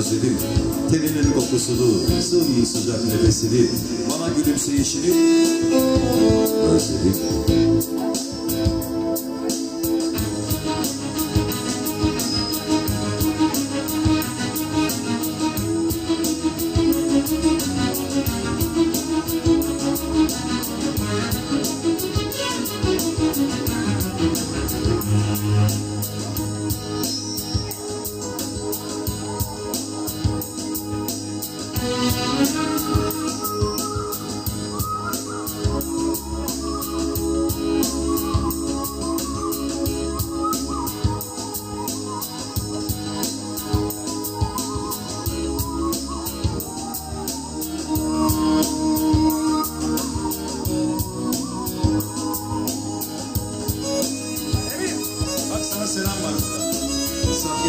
özledim. Teninin kokusunu, sımsıcak nefesini Bana gülümseyişini özledim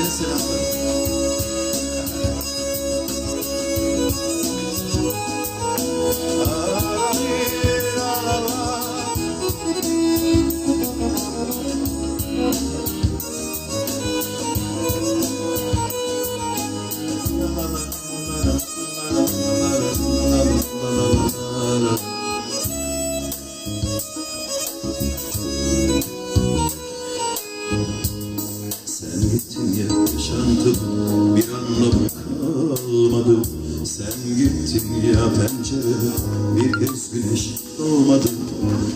Yes, sir. Gittin ya pencereme bir kez güneş doğmadı.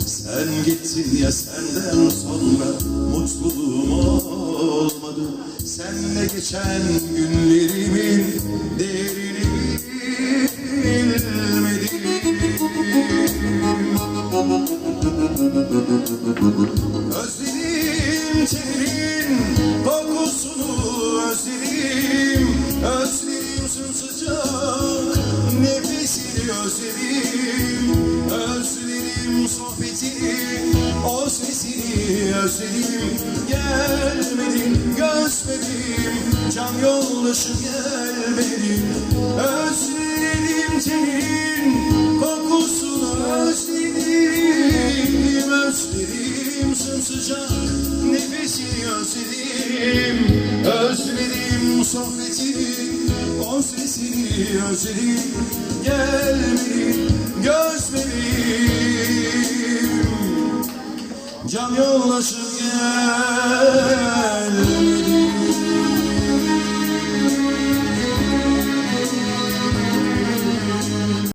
Sen gittin ya senden sonra mutluluğum olmadı. Senle geçen günlerimin değerini bilmedim Özledim tenin kokusunu özledim özledim Özledim sohbetini o sesini özledim Gelmedin gözledim. Can yoldaşım gelmedin. Özledim tenin kokusunu özledim Özledim sımsıcak nefesini özledim. Özledim sohbetini o sesini özledim Gelmedin Can yoldaşım gel